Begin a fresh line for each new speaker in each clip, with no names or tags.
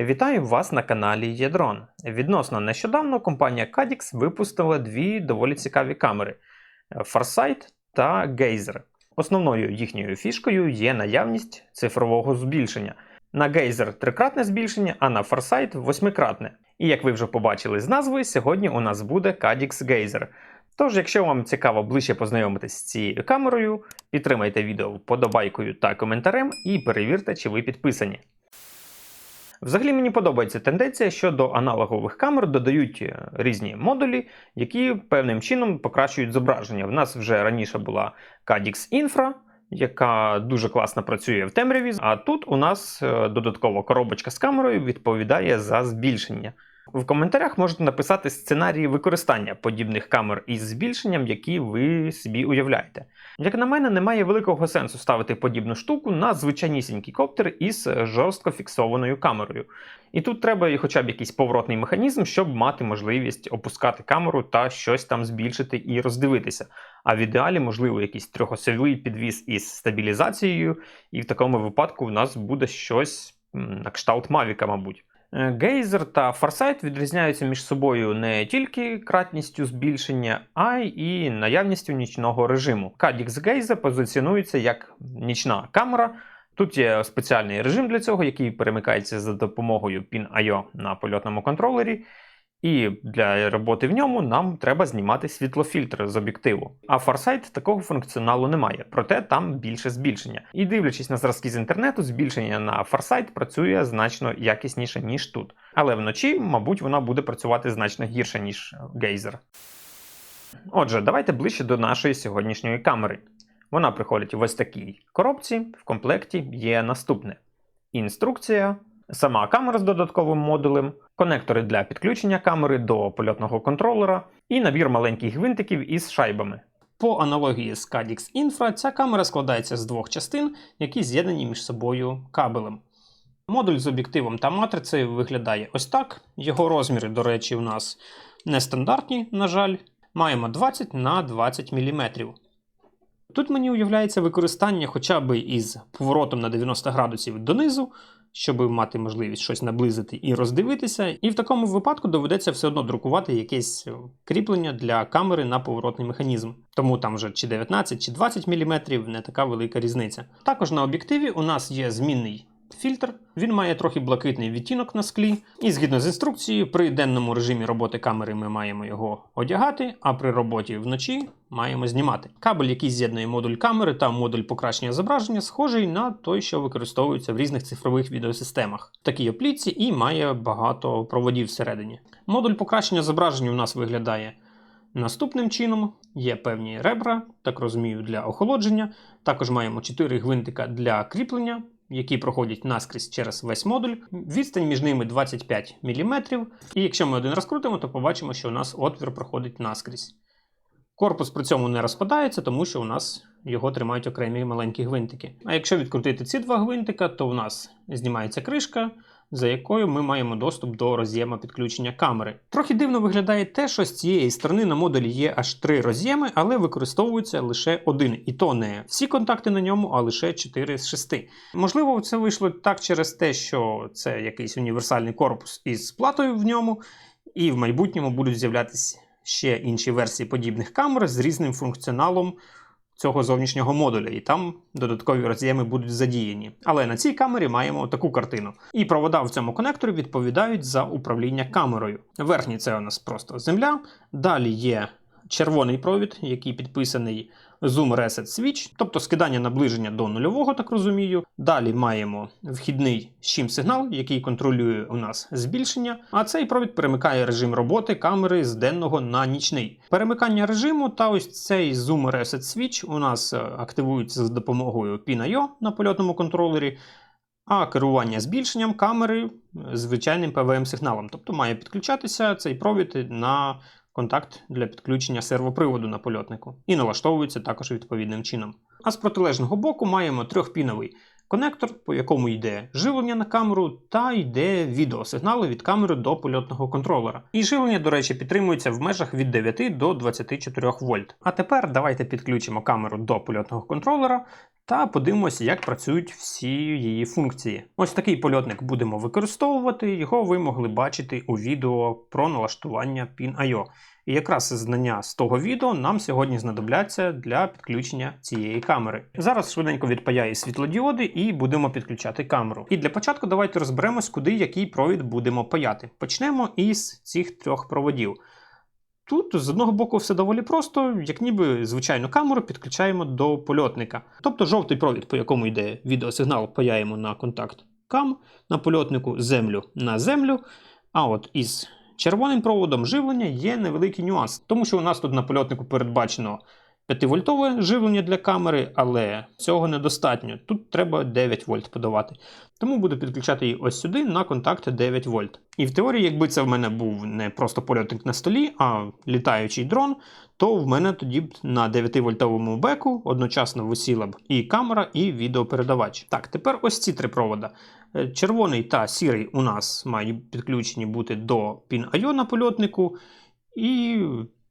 Вітаю вас на каналі Єдрон. Відносно нещодавно компанія Cadix випустила дві доволі цікаві камери Farsight та Geyser. Основною їхньою фішкою є наявність цифрового збільшення. На Geyser трикратне збільшення, а на Farsight восьмикратне. І як ви вже побачили з назви, сьогодні у нас буде Cadix Geyser. Тож, якщо вам цікаво ближче познайомитись з цією камерою, підтримайте відео вподобайкою та коментарем і перевірте, чи ви підписані. Взагалі мені подобається тенденція, що до аналогових камер додають е, різні модулі, які певним чином покращують зображення. В нас вже раніше була Cadix Infra, яка дуже класно працює в темряві. А тут у нас е, додаткова коробочка з камерою відповідає за збільшення. В коментарях можете написати сценарії використання подібних камер із збільшенням, які ви собі уявляєте. Як на мене, немає великого сенсу ставити подібну штуку на звичайнісінький коптер із жорстко фіксованою камерою. І тут треба і хоча б якийсь поворотний механізм, щоб мати можливість опускати камеру та щось там збільшити і роздивитися. А в ідеалі, можливо, якийсь трьохосовий підвіз із стабілізацією, і в такому випадку в нас буде щось на кшталт Мавіка, мабуть. Гейзер та Форсайт відрізняються між собою не тільки кратністю збільшення, а й наявністю нічного режиму. Кадікс Гейзер позиціонується як нічна камера. Тут є спеціальний режим для цього, який перемикається за допомогою Pin.io на польотному контролері. І для роботи в ньому нам треба знімати світлофільтр з об'єктиву. А Farsight такого функціоналу немає, проте там більше збільшення. І дивлячись на зразки з інтернету, збільшення на Farsight працює значно якісніше, ніж тут. Але вночі, мабуть, вона буде працювати значно гірше, ніж Geyser. Отже, давайте ближче до нашої сьогоднішньої камери. Вона приходить в ось такій коробці. В комплекті є наступне: інструкція, сама камера з додатковим модулем, конектори для підключення камери до польотного контролера і набір маленьких гвинтиків із шайбами. По аналогії з Cadix Infra, ця камера складається з двох частин, які з'єднані між собою кабелем. Модуль з об'єктивом та матрицею виглядає ось так. Його розміри, до речі, у нас нестандартні, на жаль. Маємо 20 на 20 мм. Тут мені уявляється використання хоча б із поворотом на 90 градусів донизу, щоб мати можливість щось наблизити і роздивитися. І в такому випадку доведеться все одно друкувати якесь кріплення для камери на поворотний механізм. Тому там вже чи 19, чи 20 мм не така велика різниця. Також на об'єктиві у нас є змінний фільтр. Він має трохи блакитний відтінок на склі. І згідно з інструкцією, при денному режимі роботи камери ми маємо його одягати, а при роботі вночі маємо знімати. Кабель, який з'єднує модуль камери та модуль покращення зображення, схожий на той, що використовується в різних цифрових відеосистемах. В такій оплітці і має багато проводів всередині. Модуль покращення зображення у нас виглядає. Наступним чином є певні ребра, так розумію, для охолодження. Також маємо 4 гвинтика для кріплення, які проходять наскрізь через весь модуль. Відстань між ними 25 мм. І якщо ми один розкрутимо, то побачимо, що у нас отвір проходить наскрізь. Корпус при цьому не розпадається, тому що у нас його тримають окремі маленькі гвинтики. А якщо відкрутити ці два гвинтика, то у нас знімається кришка, за якою ми маємо доступ до роз'єма підключення камери. Трохи дивно виглядає те, що з цієї сторони на модулі є аж три роз'єми, але використовується лише один. І то не всі контакти на ньому, а лише 4 з 6. Можливо, це вийшло так через те, що це якийсь універсальний корпус із платою в ньому, і в майбутньому будуть з'являтися ще інші версії подібних камер з різним функціоналом цього зовнішнього модуля, і там додаткові роз'єми будуть задіяні. Але на цій камері маємо таку картину. І провода в цьому конекторі відповідають за управління камерою. Верхній це у нас просто земля. Далі є червоний провід, який підписаний Zoom Reset Switch, тобто скидання наближення до нульового, так розумію. Далі маємо вхідний щим сигнал, який контролює у нас збільшення. А цей провід перемикає режим роботи камери з денного на нічний. Перемикання режиму та ось цей Zoom Reset Switch у нас е, активується за допомогою Pin.io на польотному контролері. А керування збільшенням камери звичайним PWM-сигналом. Тобто має підключатися цей провід на контакт для підключення сервоприводу на польотнику і налаштовується також відповідним чином. А з протилежного боку маємо трьохпіновий конектор, по якому йде живлення на камеру та йде відеосигнали від камери до польотного контролера. І живлення, до речі, підтримується в межах від 9 до 24 вольт. А тепер давайте підключимо камеру до польотного контролера та подивимося, як працюють всі її функції. Ось такий польотник будемо використовувати. Його ви могли бачити у відео про налаштування Pin.io. І якраз знання з того відео нам сьогодні знадобляться для підключення цієї камери. Зараз швиденько відпаяю світлодіоди і будемо підключати камеру. І для початку давайте розберемось, куди який провід будемо паяти. Почнемо із цих трьох проводів. Тут з одного боку все доволі просто, як ніби звичайну камеру підключаємо до польотника. Тобто жовтий провід, по якому йде відеосигнал, паяємо на контакт кам, на польотнику землю на землю. А от із червоним проводом живлення є невеликий нюанс, тому що у нас тут на польотнику передбачено 5-вольтове живлення для камери, але цього недостатньо. Тут треба 9 вольт подавати. Тому буду підключати її ось сюди на контакт 9 вольт. І в теорії, якби це в мене був не просто польотник на столі, а літаючий дрон, то в мене тоді б на 9-вольтовому беку одночасно висіла б і камера, і відеопередавач. Так, тепер ось ці три провода. Е, Червоний та сірий у нас мають підключені бути до Pin.io на польотнику. І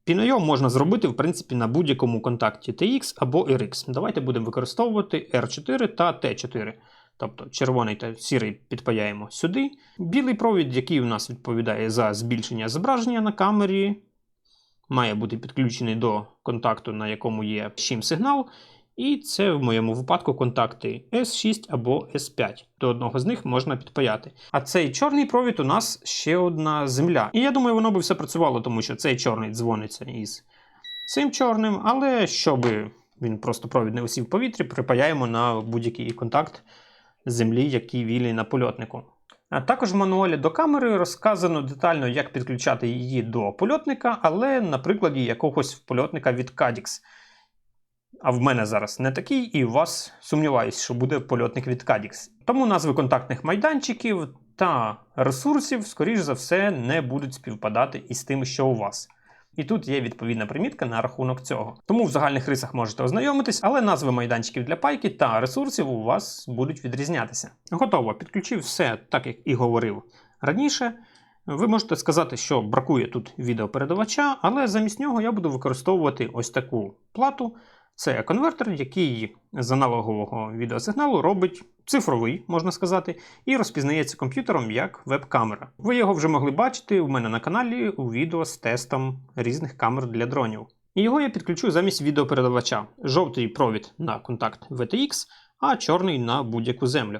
Pin.io можна зробити, в принципі, на будь-якому контакті TX або RX. Давайте будемо використовувати R4 та T4. Тобто червоний та сірий підпаяємо сюди. Білий провід, який у нас відповідає за збільшення зображення на камері, має бути підключений до контакту, на якому є щим сигнал. І це в моєму випадку контакти S6 або S5. До одного з них можна підпаяти. А цей чорний провід у нас ще одна земля. І я думаю, воно би все працювало, тому що цей чорний дзвониться із цим чорним, але щоб він просто провід не висів в повітрі, припаяємо на будь-який контакт землі, який вільний на польотнику. А також в мануалі до камери розказано детально, як підключати її до польотника, але на прикладі якогось польотника від Cadix. А в мене зараз не такий, і у вас сумніваюсь, що буде польотник від Cadix. Тому назви контактних майданчиків та ресурсів, скоріш за все, не будуть співпадати із тим, що у вас. І тут є відповідна примітка на рахунок цього. Тому в загальних рисах можете ознайомитись, але назви майданчиків для пайки та ресурсів у вас будуть відрізнятися. Готово, підключив все так, як і говорив раніше. Ви можете сказати, що бракує тут відеопередавача, але замість нього я буду використовувати ось таку плату. Це конвертер, який з аналогового відеосигналу робить цифровий, можна сказати, і розпізнається комп'ютером як веб-камера. Ви його вже могли бачити у мене на каналі у відео з тестом різних камер для дронів. І його я підключу замість відеопередавача. Жовтий провід на контакт VTX, а чорний на будь-яку землю.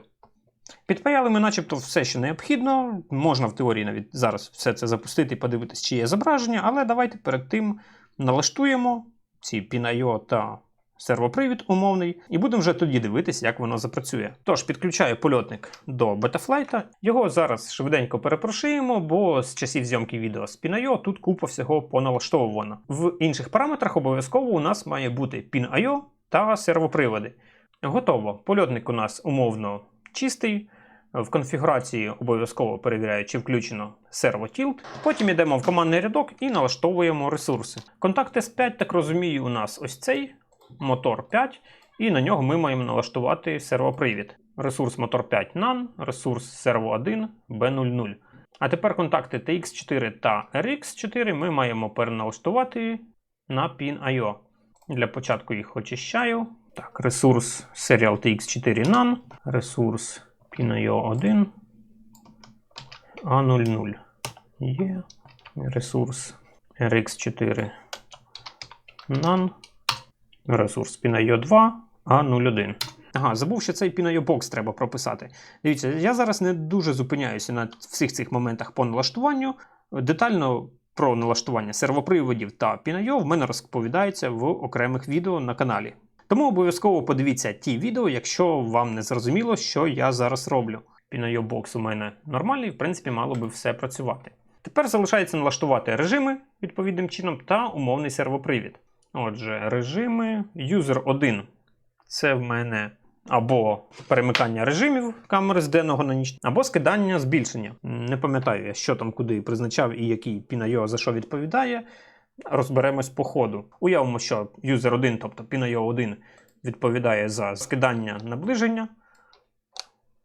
Підпаяли ми начебто все, що необхідно. Можна в теорії навіть зараз все це запустити і подивитись, чи є зображення, але давайте перед тим налаштуємо ці Pin.io та сервопривід умовний, і будемо вже тоді дивитися, як воно запрацює. Тож підключаю польотник до Betaflight. Його зараз швиденько перепрошуємо, бо з часів зйомки відео з Pin.io тут купа всього поналаштовувано. В інших параметрах обов'язково у нас має бути Pin.io та сервоприводи. Готово. Польотник у нас умовно чистий. В конфігурації обов'язково перевіряю, чи включено сервотілт. Потім йдемо в командний рядок і налаштовуємо ресурси. Контакт S5, так розумію, у нас ось цей мотор 5, і на нього ми маємо налаштувати сервопривід. Ресурс мотор 5 NAN, ресурс серво 1 B00. А тепер контакти TX4 та RX4 ми маємо переналаштувати на Pin.io. Для початку їх очищаю. Так, ресурс Serial TX4 NAN, ресурс Pin.io 1 A00 є. Ресурс RX4 NAN, ресурс Pin.io 2 A01. Ага, забув, що цей Pin.io Box треба прописати. Дивіться, я зараз не дуже зупиняюся на всіх цих моментах по налаштуванню. Детально про налаштування сервоприводів та Pin.io в мене розповідається в окремих відео на каналі. Тому обов'язково подивіться ті відео, якщо вам не зрозуміло, що я зараз роблю. Pin.io Box у мене нормальний, в принципі, мало би все працювати. Тепер залишається налаштувати режими відповідним чином та умовний сервопривід. Отже, режими User 1 це в мене або перемикання режимів камери з денного на ніч, або скидання збільшення. Не пам'ятаю, я, що там куди призначав і який Pin.io за що відповідає. Розберемось по ходу. Уявимо, що User 1, тобто Pin.io 1, відповідає за скидання наближення.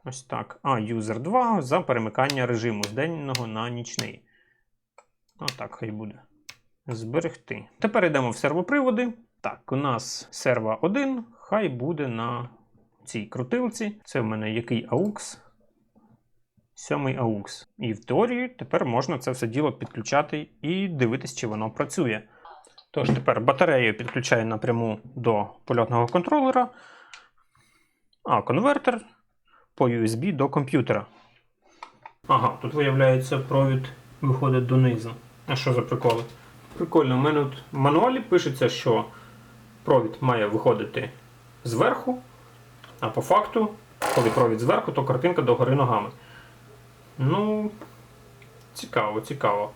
Ось так. А User 2 за перемикання режиму з денного на нічний. Отак хай буде. Зберегти. Тепер йдемо в сервоприводи. Так, у нас серва 1, хай буде на цій крутилці. Це в мене який AUX? Сьомий AUX. І в теорії тепер можна це все діло підключати і дивитись, чи воно працює. Тож тепер батарею підключаю напряму до польотного контролера, а конвертер по USB до комп'ютера. Ага, тут виявляється провід виходить донизу. А що за приколи? Прикольно, у мене от в мануалі пишеться, що провід має виходити зверху, а по факту, коли провід зверху, то картинка догори ногами. Ну, цікаво, цікаво.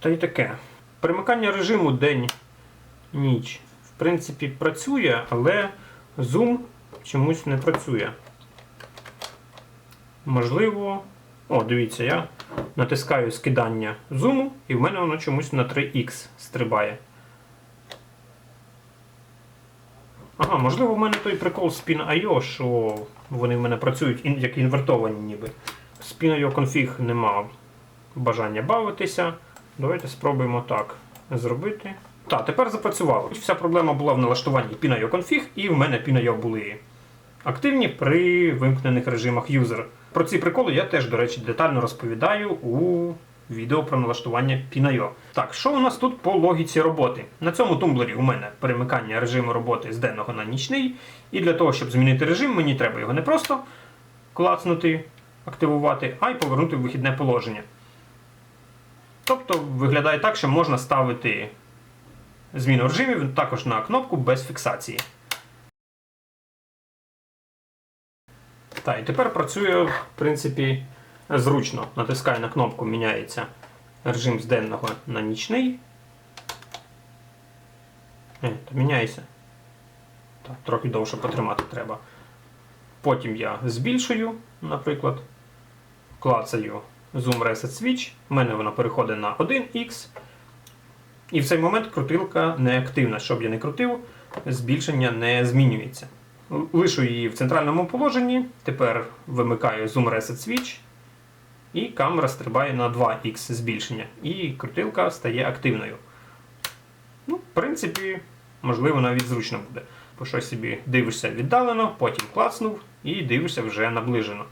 Та й таке. Перемикання режиму день-ніч, в принципі, працює, але зум чомусь не працює. Можливо. О, дивіться, я натискаю скидання зуму, і в мене воно чомусь на 3х стрибає. Ага, можливо, в мене той прикол Spin.io, що вони в мене працюють як інвертовані ніби. Spin.io конфіг нема бажання бавитися. Давайте спробуємо так зробити. Так, тепер запрацювало. Вся проблема була в налаштуванні Pin.io config, і в мене Pin.io були активні при вимкнених режимах юзер. Про ці приколи я теж, до речі, детально розповідаю у відео про налаштування Pin.io. Так, що у нас тут по логіці роботи? На цьому тумблері у мене перемикання режиму роботи з денного на нічний. І для того, щоб змінити режим, мені треба його не просто клацнути, активувати, а й повернути в вихідне положення. Тобто виглядає так, що можна ставити зміну режимів також на кнопку без фіксації. Так, і тепер працює, в принципі, зручно. Натискаю на кнопку, міняється режим з денного на нічний. Е, то міняється. Так, трохи довше потримати треба. Потім я збільшую, наприклад, клацаю Zoom Reset Switch. У мене вона переходить на 1х. І в цей момент крутилка не активна. Щоб я не крутив, збільшення не змінюється. Лишу її в центральному положенні. Тепер вимикаю Zoom Reset Switch. І камера стрибає на 2х збільшення. І крутилка стає активною. Ну, в принципі, можливо, навіть зручно буде. Бо щось собі дивишся віддалено, потім клацнув і дивишся вже наближено.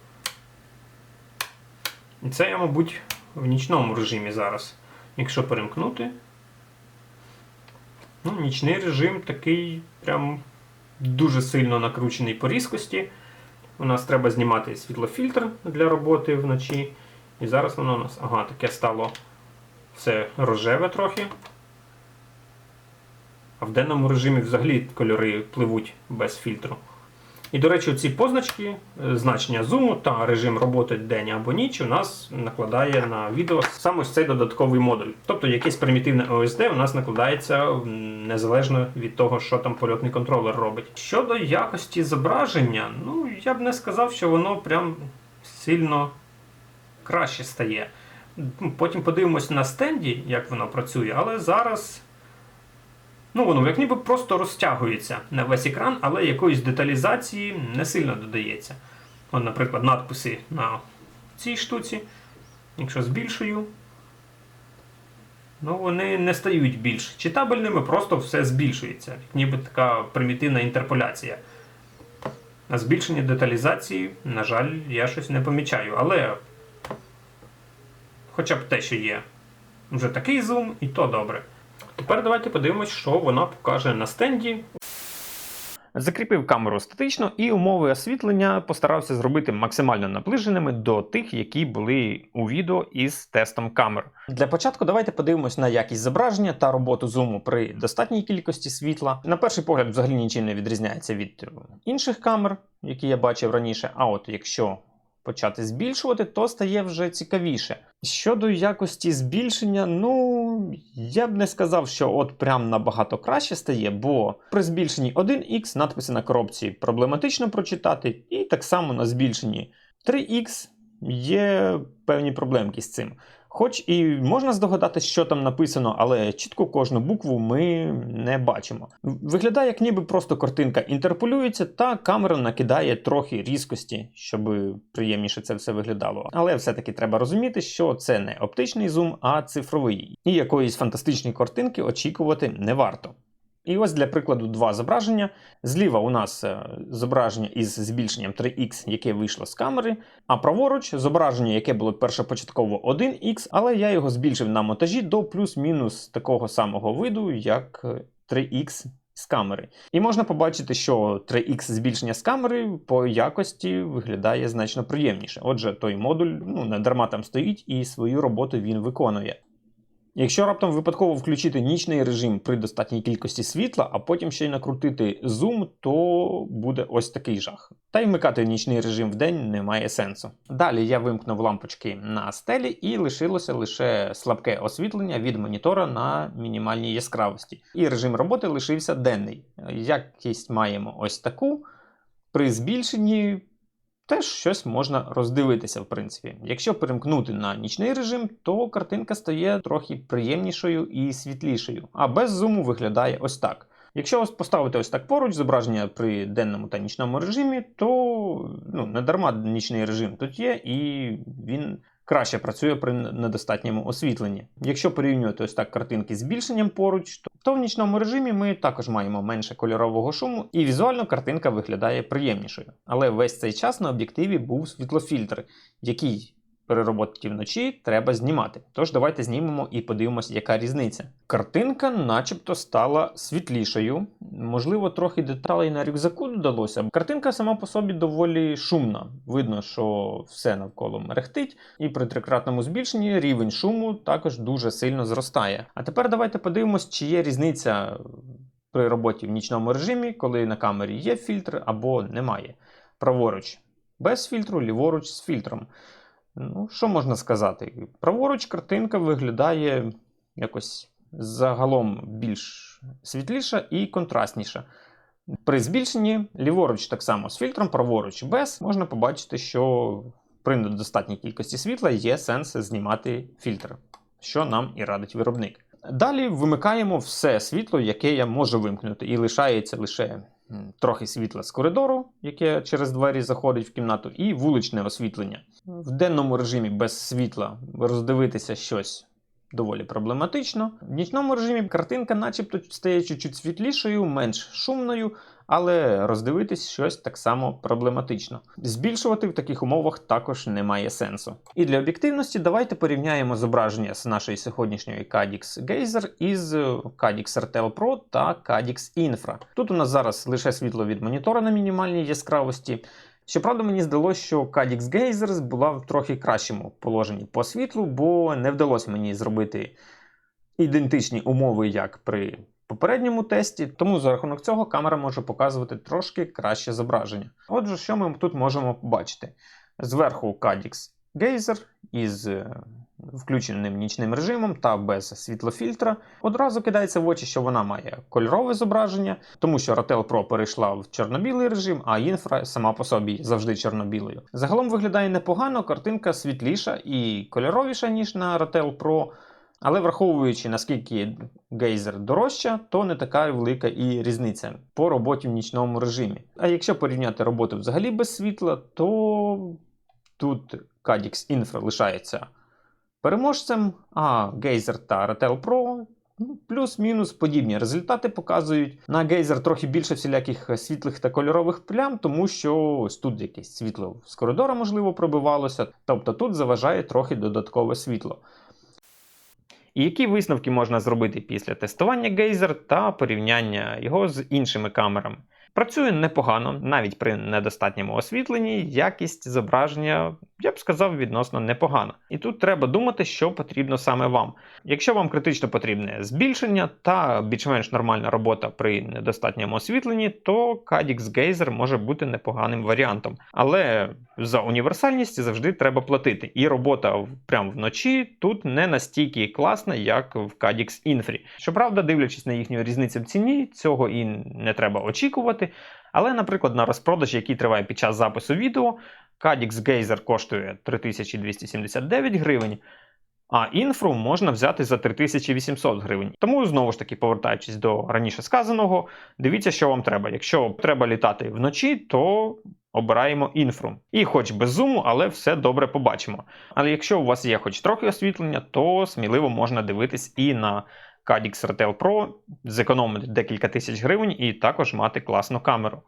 І це я, мабуть, в нічному режимі зараз. Якщо перемкнути. Ну, нічний режим такий прям дуже сильно накручений по різкості. У нас треба знімати світлофільтр для роботи вночі. І зараз воно у нас, ага, таке стало все рожеве трохи. А в денному режимі взагалі кольори пливуть без фільтру. І, до речі, ці позначки, е, значення зуму та режим роботи день або ніч у нас накладає на відео саме ось цей додатковий модуль. Тобто якесь примітивне OSD у нас накладається незалежно від того, що там польотний контролер робить. Щодо якості зображення, ну я б не сказав, що воно прям сильно краще стає. Потім подивимось на стенді, як воно працює, але зараз. Ну, воно як ніби просто розтягується на весь екран, але якоїсь деталізації не сильно додається. От, наприклад, надписи на цій штуці. Якщо збільшую, ну вони не стають більш читабельними, просто все збільшується. Як ніби така примітивна інтерполяція. А збільшення деталізації, на жаль, я щось не помічаю. Але хоча б те, що є вже такий зум, і то добре. Тепер давайте подивимось, що вона покаже на стенді. Закріпив камеру статично і умови освітлення постарався зробити максимально наближеними до тих, які були у відео із тестом камер. Для початку давайте подивимось на якість зображення та роботу зуму при достатній кількості світла. На перший погляд, взагалі нічим не відрізняється від інших камер, які я бачив раніше. А от якщо почати збільшувати, то стає вже цікавіше. Щодо якості збільшення, ну я б не сказав, що от прям набагато краще стає, бо при збільшенні 1х надписи на коробці проблематично прочитати, і так само на збільшенні 3х є певні проблемки з цим. Хоч і можна здогадатись, що там написано, але чітко кожну букву ми не бачимо. Виглядає, як ніби просто картинка інтерполюється, та камера накидає трохи різкості, щоб приємніше це все виглядало. Але все-таки треба розуміти, що це не оптичний зум, а цифровий. І якоїсь фантастичної картинки очікувати не варто.
І ось для прикладу два зображення. Зліва у нас е, зображення із збільшенням 3х, яке вийшло з камери, а праворуч зображення, яке було першопочатково 1х, але я його збільшив на монтажі до плюс-мінус такого самого виду, як е, 3х з камери. І можна побачити, що 3х збільшення з камери по якості виглядає значно приємніше. Отже, той модуль ну, не дарма там стоїть і свою роботу він виконує. Якщо раптом випадково включити нічний режим при достатній кількості світла, а потім ще й накрутити зум, то буде ось такий жах. Та й вмикати нічний режим в день немає сенсу. Далі я вимкнув лампочки на стелі і лишилося лише слабке освітлення від монітора на мінімальній яскравості. І режим роботи лишився денний. Якість маємо ось таку. При збільшенні теж щось можна роздивитися, в принципі. Якщо перемкнути на нічний режим, то картинка стає трохи приємнішою і світлішою, а без зуму виглядає ось так. Якщо поставити ось так поруч зображення при денному та нічному режимі, то ну, не дарма нічний режим тут є, і він краще працює при недостатньому освітленні. Якщо порівнювати ось так картинки з збільшенням поруч, то, то в нічному режимі ми також маємо менше кольорового шуму, і візуально картинка виглядає приємнішою. Але весь цей час на об'єктиві був світлофільтр, який при роботі вночі треба знімати. Тож давайте знімемо і подивимося, яка різниця. Картинка, начебто, стала світлішою. Можливо, трохи деталей на рюкзаку додалося. Картинка сама по собі доволі шумна. Видно, що все навколо мерехтить, і при трикратному збільшенні рівень шуму також дуже сильно зростає. А тепер давайте подивимось, чи є різниця при роботі в нічному режимі, коли на камері є фільтр або немає. Праворуч без фільтру, ліворуч з фільтром. Ну, що можна сказати? Праворуч картинка виглядає якось загалом більш світліша і контрастніша. При збільшенні ліворуч так само з фільтром, праворуч без, можна побачити, що при недостатній кількості світла є сенс знімати фільтр, що нам і радить виробник. Далі вимикаємо все світло, яке я можу вимкнути, і лишається лише трохи світла з коридору, яке через двері заходить в кімнату, і вуличне освітлення. В денному режимі без світла роздивитися щось доволі проблематично. В нічному режимі картинка, начебто, стає чуть-чуть світлішою, менш шумною, але роздивитись щось так само проблематично. Збільшувати в таких умовах також немає сенсу. І для об'єктивності давайте порівняємо зображення з нашої сьогоднішньої Cadix Geyser із Cadix RTL Pro та Cadix Infra. Тут у нас зараз лише світло від монітора на мінімальній яскравості. Щоправда, мені здалося, що Cadix Geysers була в трохи кращому положенні по світлу, бо не вдалося мені зробити ідентичні умови, як при попередньому тесті, тому за рахунок цього камера може показувати трошки краще зображення. Отже, що ми тут можемо побачити? Зверху Cadix Geyser із е, включеним нічним режимом та без світлофільтра. Одразу кидається в очі, що вона має кольорове зображення, тому що Ratel Pro перейшла в чорно-білий режим, а інфра сама по собі завжди чорно-білою. Загалом виглядає непогано, картинка світліша і кольоровіша, ніж на Ratel Pro. Але враховуючи наскільки гейзер дорожча, то не така велика і різниця по роботі в нічному режимі. А якщо порівняти роботу взагалі без світла, то тут Cadix Infra лишається переможцем, а Geyser та Ratel Pro ну, плюс-мінус подібні результати показують. На Geyser трохи більше всіляких світлих та кольорових плям, тому що ось тут якесь світло з коридора, можливо, пробивалося. Тобто тут заважає трохи додаткове світло. І які висновки можна зробити після тестування Geyser та порівняння його з іншими камерами? Працює непогано, навіть при недостатньому освітленні, якість зображення, я б сказав, відносно непогана. І тут треба думати, що потрібно саме вам. Якщо вам критично потрібне збільшення та більш-менш нормальна робота при недостатньому освітленні, то Cadix Geyser може бути непоганим варіантом. Але за універсальність завжди треба платити. І робота прямо вночі тут не настільки класна, як в Cadix Infra. Щоправда, дивлячись на їхню різницю в ціні, цього і не треба очікувати. Але, наприклад, на розпродажі, який триває під час запису відео, Cadix Geyser коштує 3279 гривень, а інфру можна взяти за 3800 гривень. Тому, знову ж таки, повертаючись до раніше сказаного, дивіться, що вам треба. Якщо треба літати вночі, то обираємо інфру. І хоч без зуму, але все добре побачимо. Але якщо у вас є хоч трохи освітлення, то сміливо можна дивитись і на Cadix Retail Pro, зекономити декілька тисяч гривень і також мати класну камеру.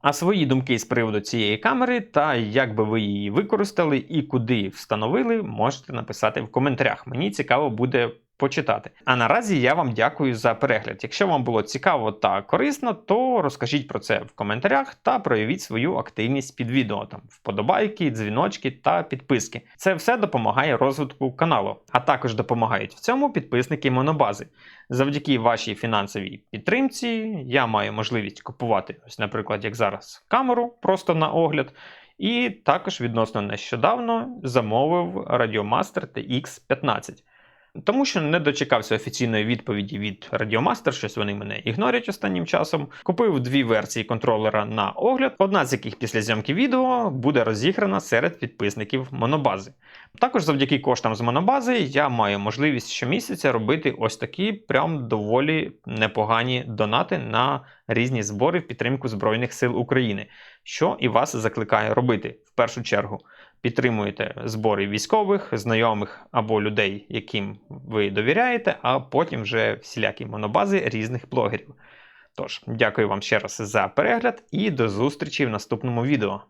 А свої думки з приводу цієї камери та як би ви її використали і куди встановили, можете написати в коментарях. Мені цікаво буде почитати. А наразі я вам дякую за перегляд. Якщо вам було цікаво та корисно, то розкажіть про це в коментарях та проявіть свою активність під відео, там вподобайки, дзвіночки та підписки. Це все допомагає розвитку каналу, а також допомагають в цьому підписники монобази. Завдяки вашій фінансовій підтримці я маю можливість купувати, ось, наприклад, як зараз, камеру просто на огляд. І також відносно нещодавно замовив Radiomaster TX15. Тому що не дочекався офіційної відповіді від Radiomaster, щось вони мене ігнорять останнім часом. Купив дві версії контролера на огляд, одна з яких після зйомки відео буде розіграна серед підписників монобази. Також завдяки коштам з монобази я маю можливість щомісяця робити ось такі прям доволі непогані донати на різні збори в підтримку Збройних сил України, що і вас закликає робити в першу чергу. Підтримуєте збори військових, знайомих або людей, яким ви довіряєте, а потім вже всілякі монобази різних блогерів. Тож, дякую вам ще раз за перегляд і до зустрічі в наступному відео.